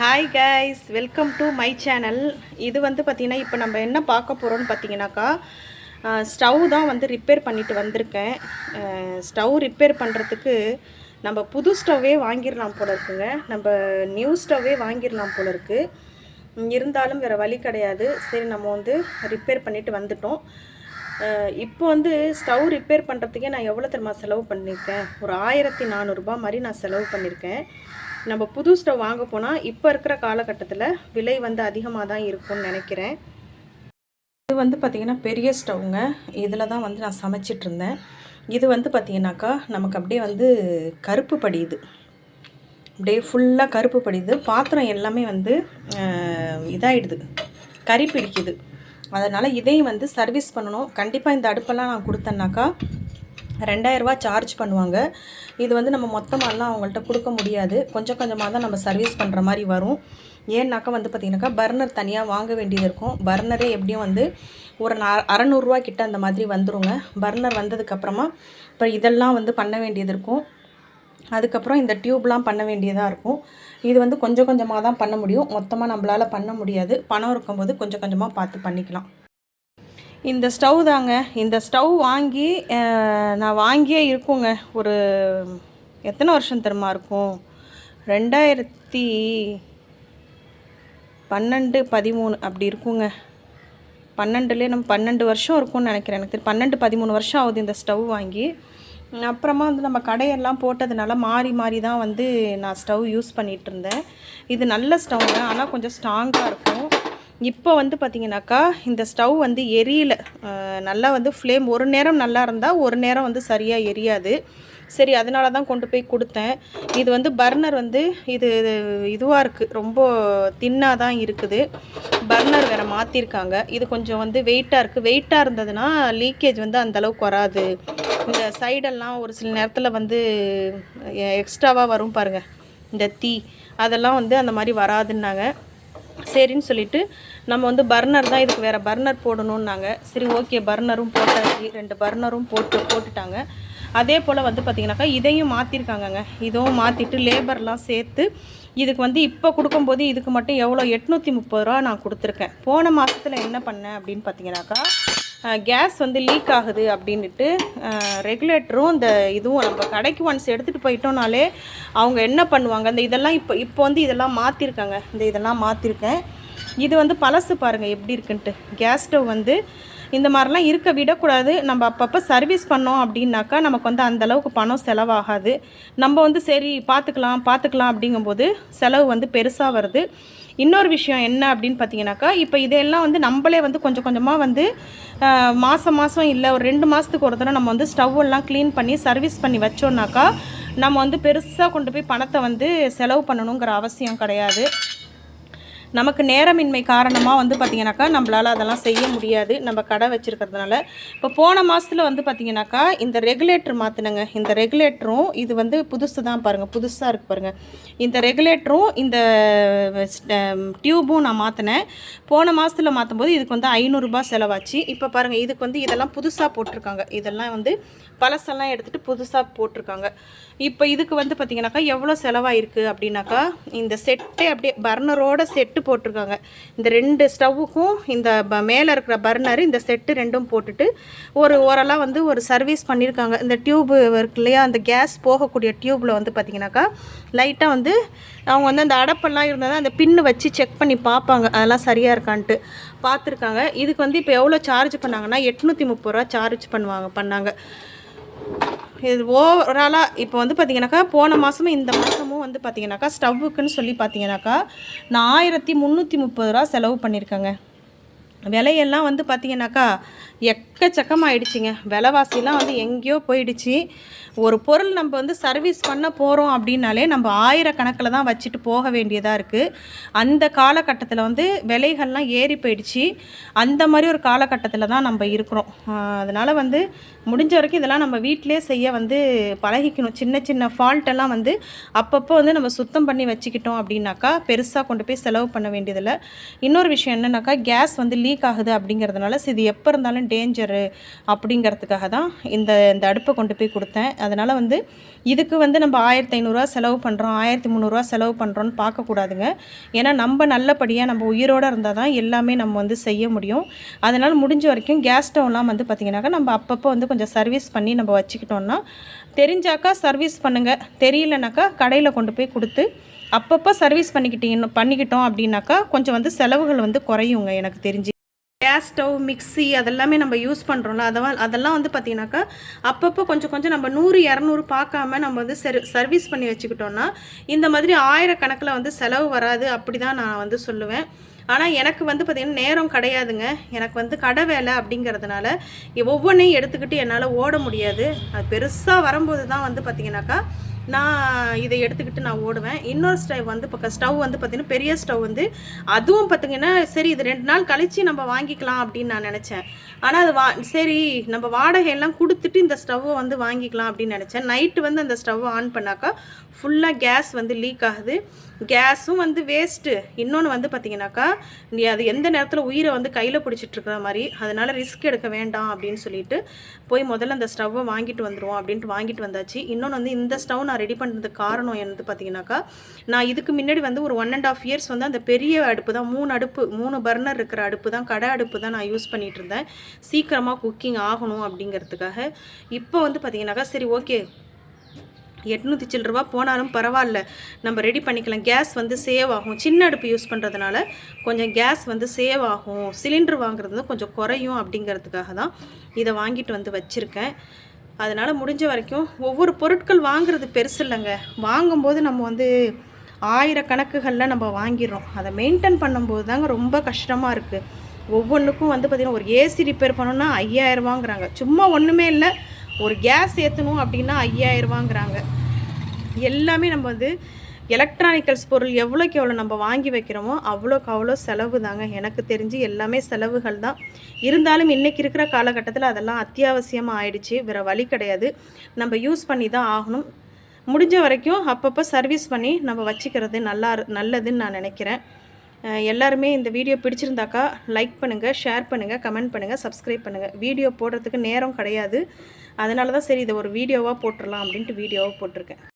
Hi guys welcome to my channel இது வந்து பார்த்திங்கன்னா இப்போ நம்ம என்ன பார்க்க போகிறோம்னு பார்த்தீங்கன்னாக்கா ஸ்டவ் தான் வந்து ரிப்பேர் பண்ணிட்டு வந்திருக்கேன். ஸ்டவ் ரிப்பேர் பண்ணுறதுக்கு நம்ம புது ஸ்டவ்வே வாங்கிடலாம் போல இருக்குங்க. நம்ம நியூ ஸ்டவ்வே வாங்கிடலாம் போல இருக்குது இருந்தாலும் வேறு வழி கிடையாது. சரி நம்ம வந்து ரிப்பேர் பண்ணிட்டு வந்துட்டோம். இப்போ வந்து ஸ்டவ் ரிப்பேர் பண்ணுறதுக்கே நான் எவ்வளோ தெரியுமா செலவு பண்ணியிருக்கேன்? ஒரு ஆயிரத்தி நானூறுரூபா மாதிரி நான் செலவு பண்ணியிருக்கேன். நம்ம புது ஸ்டவ் வாங்க போனால் இப்போ இருக்கிற காலகட்டத்தில் விலை வந்து அதிகமாக தான் இருக்கும்னு நினைக்கிறேன். இது வந்து பார்த்திங்கன்னா பெரிய ஸ்டவ்ங்க இதில் தான் வந்து நான் சமைச்சிட்ருந்தேன் இது வந்து பார்த்திங்கனாக்கா நமக்கு அப்படியே வந்து கருப்பு படியுது அப்படியே ஃபுல்லாக கருப்பு படியுது பாத்திரம் எல்லாமே வந்து இதாகிடுது கறி பிடிக்குது. அதனால் இதையும் வந்து சர்வீஸ் பண்ணணும். கண்டிப்பாக இந்த அடுப்பெல்லாம் நான் கொடுத்தேன்னாக்கா ரெண்டாயிரரூவா சார்ஜ் பண்ணுவாங்க. இது வந்து நம்ம மொத்தமாலாம் அவங்கள்ட்ட கொடுக்க முடியாது. கொஞ்சம் கொஞ்சமாக தான் நம்ம சர்வீஸ் பண்ணுற மாதிரி வரும். ஏன்னாக்கா வந்து பார்த்திங்கனாக்கா பர்னர் தனியாக வாங்க வேண்டியது இருக்கும். பர்னரே எப்படியும் வந்து ஒரு நா அறநூறுரூவா கிட்ட அந்த மாதிரி வந்துருங்க. பர்னர் வந்ததுக்கப்புறமா இப்போ இதெல்லாம் வந்து பண்ண வேண்டியது இருக்கும். அதுக்கப்புறம் இந்த டியூப்லாம் பண்ண வேண்டியதாக இருக்கும். இது வந்து கொஞ்சம் கொஞ்சமாக தான் பண்ண முடியும். மொத்தமாக நம்மளால் பண்ண முடியாது. பணம் இருக்கும்போது கொஞ்சம் கொஞ்சமாக பார்த்து பண்ணிக்கலாம். இந்த ஸ்டவ் தாங்க. இந்த ஸ்டவ் வாங்கி நான் வாங்கியே இருக்குங்க. ஒரு எத்தனை வருஷம் தெரியுமா இருக்கும்? ரெண்டாயிரத்தி பன்னெண்டு பதிமூணு அப்படி இருக்குங்க. பன்னெண்டுலேயே நம்ம பன்னெண்டு வருஷம் இருக்கும்னு நினைக்கிறேன். எனக்கு பன்னெண்டு பதிமூணு வருஷம் ஆகுது இந்த ஸ்டவ் வாங்கி. அப்புறமா வந்து நம்ம கடையெல்லாம் போட்டதுனால மாறி மாறி தான் வந்து நான் ஸ்டவ் யூஸ் பண்ணிகிட்டு இருந்தேன். இது நல்ல ஸ்டவ்ங்க. ஆனால் கொஞ்சம் ஸ்ட்ராங்காக இருக்கும். இப்போ வந்து பார்த்தீங்கன்னாக்கா இந்த ஸ்டவ் வந்து எரியல. நல்லா வந்து ஃப்ளேம் ஒரு நேரம் நல்லா இருந்தால் ஒரு நேரம் வந்து சரியாக எரியாது. சரி அதனால தான் கொண்டு போய் கொடுத்தேன். இது வந்து பர்னர் வந்து இது இதுவாக இருக்குது ரொம்ப தின்னாக தான் இருக்குது. பர்னர் வேறு மாற்றிருக்காங்க இது கொஞ்சம் வந்து வெயிட்டாக இருக்குது வெயிட்டாக இருந்ததுன்னா லீக்கேஜ் வந்து அந்தளவுக்கு வராது. இந்த சைடெல்லாம் ஒரு சில நேரத்தில் வந்து எக்ஸ்ட்ராவாக வரும் பாருங்கள் இந்த தீ அதெல்லாம் வந்து அந்த மாதிரி வராதுன்னாங்க. சரின்னு சொல்லிட்டு நம்ம வந்து பர்னர் தான் இதுக்கு வேறு பர்னர் போடணுன்னாங்க சரி ஓகே பர்னரும் போட்டாச்சு. ரெண்டு பர்னரும் போட்டு போட்டுட்டாங்க. அதே போல் வந்து பார்த்திங்கனாக்கா இதையும் மாற்றிருக்காங்கங்க இதுவும் மாற்றிட்டு லேபர்லாம் சேர்த்து இதுக்கு வந்து இப்போ கொடுக்கும்போது இதுக்கு மட்டும் எவ்வளோ எட்நூற்றி முப்பது ரூபா நான் கொடுத்துருக்கேன். போன மாதத்தில் என்ன பண்ணேன் அப்படின்னு பார்த்தீங்கன்னாக்கா கேஸ் வந்து லீக் ஆகுது அப்படின்ட்டு ரெகுலேட்டரும் இந்த இதுவும் நம்ம கடைக்கு ஒன்ஸ் எடுத்துகிட்டு போயிட்டோம்னாலே அவங்க என்ன பண்ணுவாங்க? இந்த இதெல்லாம் இப்போ இப்போ வந்து இதெல்லாம் மாற்றிருக்காங்க இந்த இதெல்லாம் மாற்றிருக்கேன் இது வந்து பழசு பாருங்கள் எப்படி இருக்குன்ட்டு. கேஸ் ஸ்டவ் வந்து இந்த மாதிரிலாம் இருக்க விடக்கூடாது. நம்ம அப்பப்போ சர்வீஸ் பண்ணோம் அப்படின்னாக்கா நமக்கு வந்து அந்தளவுக்கு பணம் செலவாகாது. நம்ம வந்து சரி பார்த்துக்கலாம் பார்த்துக்கலாம் அப்படிங்கும்போது செலவு வந்து பெருசாக வருது. இன்னொரு விஷயம் என்ன அப்படின்னு பார்த்தீங்கன்னாக்கா இப்போ இதெல்லாம் வந்து நம்மளே வந்து கொஞ்சம் கொஞ்சமாக வந்து மாதம் மாதம் இல்லை ஒரு ரெண்டு மாதத்துக்கு ஒரு தடவை நம்ம வந்து ஸ்டவ் எல்லாம் க்ளீன் பண்ணி சர்வீஸ் பண்ணி வச்சோன்னாக்கா நம்ம வந்து பெருசாக கொண்டு போய் பணத்தை வந்து செலவு பண்ணணுங்கிற அவசியம் கிடையாது. நமக்கு நேரமின்மை காரணமாக வந்து பார்த்திங்கனாக்கா நம்மளால் அதெல்லாம் செய்ய முடியாது. நம்ம கடை வச்சுருக்கிறதுனால. இப்போ போன மாதத்தில் வந்து பார்த்திங்கனாக்கா இந்த ரெகுலேட்டர் மாற்றினங்க இந்த ரெகுலேட்டரும் இது வந்து புதுசு தான் பாருங்கள் புதுசாக இருக்குது பாருங்கள் இந்த ரெகுலேட்டரும் இந்த டியூபும் நான் மாற்றினேன் போன மாதத்தில் மாற்றும் போது இதுக்கு வந்து ஐநூறுரூபா செலவாச்சு. இப்போ பாருங்கள் இதுக்கு வந்து இதெல்லாம் புதுசாக போட்டிருக்காங்க. இதெல்லாம் வந்து பழசெல்லாம் எடுத்துகிட்டு புதுசாக போட்டிருக்காங்க. இப்போ இதுக்கு வந்து பார்த்திங்கனாக்கா எவ்வளோ செலவாயிருக்கு அப்படின்னாக்கா இந்த செட்டே அப்படியே பர்னரோட செட்டு போட்டிருக்காங்க. இந்த ரெண்டு ஸ்டவ்வுக்கும் இந்த ப மேலே இருக்கிற பர்னர் இந்த செட்டு ரெண்டும் போட்டுட்டு ஒரு ஓரலாக வந்து ஒரு சர்வீஸ் பண்ணியிருக்காங்க இந்த டியூப் இருக்கு இல்லையா? அந்த கேஸ் போகக்கூடிய டியூப்பில் வந்து பார்த்திங்கனாக்கா லைட்டாக வந்து அவங்க வந்து அந்த அடப்பெல்லாம் இருந்தால் அந்த பின்னு வச்சு செக் பண்ணி பார்ப்பாங்க. அதெல்லாம் சரியாக இருக்கான்ட்டு பார்த்துருக்காங்க. இதுக்கு வந்து இப்போ எவ்வளோ சார்ஜ் பண்ணாங்கன்னா எட்நூற்றி முப்பது ரூபா சார்ஜ் பண்ணுவாங்க பண்ணாங்க. இது ஓவராலாக இப்போ வந்து பார்த்தீங்கன்னாக்கா போன மாதமும் இந்த மாதமும் வந்து பார்த்திங்கனாக்கா ஸ்டவ்வுக்குன்னு சொல்லி பார்த்தீங்கன்னாக்கா நான் ஆயிரத்தி முந்நூற்றி முப்பது ரூபா செலவு பண்ணியிருக்கேங்க விலையெல்லாம் வந்து பார்த்திங்கனாக்கா எக்கச்சக்கமாகிடுச்சிங்க விலைவாசிலாம் வந்து எங்கேயோ போயிடுச்சு. ஒரு பொருள் நம்ம வந்து சர்வீஸ் பண்ண போகிறோம் அப்படின்னாலே நம்ம ஆயிரக்கணக்கில் தான் வச்சுட்டு போக வேண்டியதாக இருக்குது அந்த காலகட்டத்தில் வந்து விலைகள்லாம் ஏறி போயிடுச்சு. அந்த மாதிரி ஒரு காலகட்டத்தில் தான் நம்ம இருக்கிறோம். அதனால் வந்து முடிஞ்ச வரைக்கும் இதெல்லாம் நம்ம வீட்டிலே செய்ய வந்து பழகிக்கணும். சின்ன சின்ன ஃபால்ட்டெல்லாம் வந்து அப்பப்போ வந்து நம்ம சுத்தம் பண்ணி வச்சுக்கிட்டோம் அப்படின்னாக்கா பெருசாக கொண்டு போய் செலவு பண்ண வேண்டியதில்லை. இன்னொரு விஷயம் என்னென்னாக்கா கேஸ் வந்து லீக் ஆகுது அப்படிங்கிறதுனால இது எப்போ இருந்தாலும் டேஞ்சரு அப்படிங்கிறதுக்காக தான் இந்த இந்த அடுப்பை கொண்டு போய் கொடுத்தேன். அதனால் வந்து இதுக்கு வந்து நம்ம ஆயிரத்தி ஐநூறுரூவா செலவு பண்ணுறோம் ஆயிரத்தி முந்நூறுரூவா செலவு பண்ணுறோன்னு பார்க்கக்கூடாதுங்க. ஏன்னா நம்ம நல்லபடியாக நம்ம உயிரோடு இருந்தால் தான் எல்லாமே நம்ம வந்து செய்ய முடியும். அதனால் முடிஞ்ச வரைக்கும் கேஸ் ஸ்டவ்லாம் வந்து பார்த்திங்கனாக்கா நம்ம அப்பப்போ வந்து கொஞ்சம் சர்வீஸ் பண்ணி நம்ம வச்சுக்கிட்டோம்னா தெரிஞ்சாக்கா சர்வீஸ் பண்ணுங்கள் தெரியலனாக்கா கடையில் கொண்டு போய் கொடுத்து அப்பப்போ சர்வீஸ் பண்ணிக்கிட்டீங்க பண்ணிக்கிட்டோம் அப்படின்னாக்கா கொஞ்சம் வந்து செலவுகள் வந்து குறையுங்க எனக்கு தெரிஞ்சு. கேஸ் ஸ்டவ் மிக்ஸி அதெல்லாமே நம்ம யூஸ் பண்ணுறோம்ல அதெல்லாம் அதெல்லாம் வந்து பார்த்திங்கனாக்கா அப்பப்போ கொஞ்சம் கொஞ்சம் நம்ம நூறு இரநூறு பார்க்காம நம்ம வந்து சர் சர்வீஸ் பண்ணி வச்சுக்கிட்டோம்னா இந்த மாதிரி ஆயிரக்கணக்கில் வந்து செலவு வராது அப்படி தான் நான் வந்து சொல்லுவேன். ஆனால் எனக்கு வந்து பார்த்திங்கன்னா நேரம் கிடையாதுங்க. எனக்கு வந்து கடை வேலை அப்படிங்கிறதுனால ஒவ்வொன்றையும் எடுத்துக்கிட்டு என்னால் ஓட முடியாது. அது பெருசாக வரும்போது தான் வந்து பார்த்திங்கனாக்கா நான் இதை எடுத்துக்கிட்டு நான் ஓடுவேன். இன்னொரு ஸ்டவ் வந்து இப்போ ஸ்டவ் வந்து பார்த்திங்கன்னா பெரிய ஸ்டவ் வந்து அதுவும் பார்த்திங்கன்னா சரி இது ரெண்டு நாள் கழித்து நம்ம வாங்கிக்கலாம் அப்படின்னு நான் நினச்சேன். ஆனால் அது வா சரி நம்ம வாடகையெல்லாம் கொடுத்துட்டு இந்த ஸ்டவ்வை வந்து வாங்கிக்கலாம் அப்படின்னு நினச்சேன். நைட்டு வந்து அந்த ஸ்டவ் ஆன் பண்ணாக்கா ஃபுல்லாக கேஸ் வந்து லீக் ஆகுது. கேஸும் வந்து வேஸ்ட்டு. இன்னொன்று வந்து பார்த்திங்கனாக்கா நீ அது எந்த நேரத்தில் உயிரை வந்து கையில் பிடிச்சிட்ருக்குற மாதிரி அதனால் ரிஸ்க் எடுக்க வேண்டாம் அப்படின்னு சொல்லிட்டு போய் முதல்ல அந்த ஸ்டவ்வை வாங்கிட்டு வந்துடுவோம் அப்படின்ட்டு வாங்கிட்டு வந்தாச்சு. இன்னொன்று வந்து இந்த ஸ்டவ் நான் ரெடி பண்ணுறதுக்கு காரணம் என்னது பார்த்தீங்கன்னாக்கா நான் இதுக்கு முன்னாடி வந்து ஒரு ஒன் அண்ட் ஆஃப் இயர்ஸ் வந்து அந்த பெரிய அடுப்பு தான் மூணு அடுப்பு மூணு பர்னர் இருக்கிற அடுப்பு தான் கடை அடுப்பு தான் நான் யூஸ் பண்ணிகிட்டு இருந்தேன். சீக்கிரமாக குக்கிங் ஆகணும் அப்படிங்கிறதுக்காக. இப்போ வந்து பார்த்தீங்கன்னாக்கா சரி ஓகே எட்நூற்றி சில்லரூபா போனாலும் பரவாயில்ல. நம்ம ரெடி பண்ணிக்கலாம். கேஸ் வந்து சேவ் ஆகும். சின்ன அடுப்பு யூஸ் பண்ணுறதுனால கொஞ்சம் கேஸ் வந்து சேவ் ஆகும். சிலிண்டர் வாங்குறது கொஞ்சம் குறையும் அப்படிங்கிறதுக்காக தான் இதை வாங்கிட்டு வந்து வச்சுருக்கேன். அதனால் முடிஞ்ச வரைக்கும் ஒவ்வொரு பொருட்கள் வாங்குறது பெருசு இல்லைங்க. வாங்கும்போது நம்ம வந்து ஆயிரக்கணக்குகளில் நம்ம வாங்கிடுறோம். அதை மெயின்டைன் பண்ணும்போது தாங்க ரொம்ப கஷ்டமாக இருக்குது ஒவ்வொன்றுக்கும் வந்து பார்த்திங்கன்னா ஒரு ஏசி ரிப்பேர் பண்ணோன்னா ஐயாயிரரூபாங்கிறாங்க சும்மா ஒன்றுமே இல்லை. ஒரு கேஸ் ஏற்றணும் அப்படின்னா ஐயாயிரரூபாங்கிறாங்க எல்லாமே நம்ம வந்து எலக்ட்ரானிக்கல்ஸ் பொருள் எவ்வளோக்கு எவ்வளோ நம்ம வாங்கி வைக்கிறோமோ அவ்வளோக்கு அவ்வளோ செலவு தாங்க. எனக்கு தெரிஞ்சு எல்லாமே செலவுகள் தான். இருந்தாலும் இன்றைக்கி இருக்கிற காலகட்டத்தில் அதெல்லாம் அத்தியாவசியமாக ஆயிடுச்சு. வேறு வழி கிடையாது. நம்ம யூஸ் பண்ணி தான் ஆகணும். முடிஞ்ச வரைக்கும் அப்பப்போ சர்வீஸ் பண்ணி நம்ம வச்சுக்கிறது நல்லா நல்லதுன்னு நான் நினைக்கிறேன். எல்லாருமே இந்த வீடியோ பிடிச்சிருந்தாக்கா லைக் பண்ணுங்கள் ஷேர் பண்ணுங்கள் கமெண்ட் பண்ணுங்கள் சப்ஸ்கிரைப் பண்ணுங்கள் வீடியோ போடுறதுக்கு நேரம் கிடையாது. அதனால தான் சரி இதை ஒரு வீடியோவாக போட்டுடலாம் அப்படின்ட்டு வீடியோவாக போட்டிருக்கேன்.